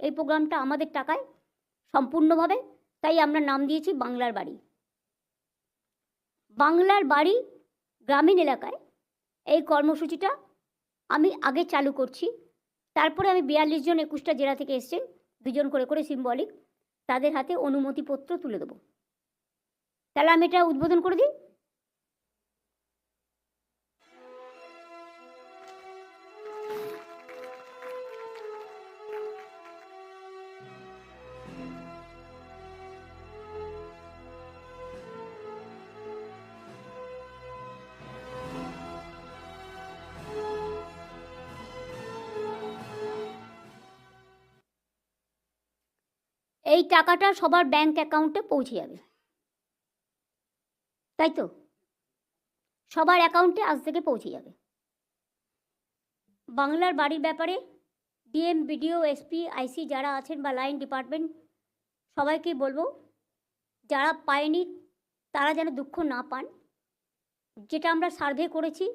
এই প্রোগ্রামটা আমাদের টাকায় সম্পূর্ণভাবে, তাই আমরা নাম দিয়েছি বাংলার বাড়ি। বাংলার বাড়ি গ্রামীণ এলাকায় এই কর্মসূচিটা আমি আগে চালু করছি। তারপরে আমি বিয়াল্লিশ জন একুশটা জেলা থেকে এসছেন দুজন করে করে সিম্বলিক তাদের হাতে অনুমতিপত্র তুলে দেবো। তাহলে আমি এটা উদ্বোধন করে দিই। এই টাকাটা সবার ব্যাংক অ্যাকাউন্টে পৌঁছে যাবে। তাই তো? সবার অ্যাকাউন্টে আজ থেকে পৌঁছে যাবে। বাংলার বাড়ির ব্যাপারে ডিএম বিডিও এসপি আইসি যারা আছেন বা লাইন ডিপার্টমেন্ট সবাইকে বলব, যারা পায়নি তারা যেন দুঃখ না পান। যেটা আমরা সার্ভে করেছি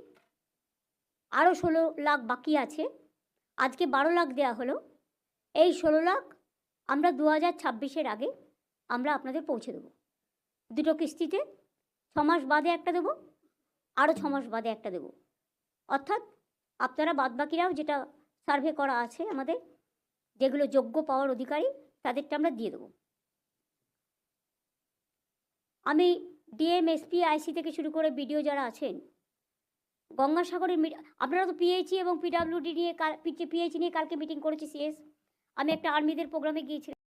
আরও ষোলো লাখ বাকি আছে। আজকে বারো লাখ দেওয়া হলো। এই ষোলো লাখ আমরা দু হাজার ছাব্বিশের আগে আমরা আপনাদের পৌঁছে দেবো। দুটো কিস্তিতে ছ মাস বাদে একটা দেবো আরও ছ মাস বাদে একটা দেবো। অর্থাৎ আপনারা বাদবাকিরাও যেটা সার্ভে করা আছে আমাদের, যেগুলো যোগ্য পাওয়ার অধিকারী, তাদেরটা আমরা দিয়ে দেবো। আমি ডিএম, এসপি, আইসি থেকে শুরু করে বিডিও যারা আছেন, গঙ্গাসাগরের আপনারা তো পিএইচি এবং পিডাব্লিউডি নিয়ে কাল পিএইচি নিয়ে কালকে মিটিং করেছি, সিএস। আমি একটা আর্মিদের প্রোগ্রামে গিয়েছিলাম।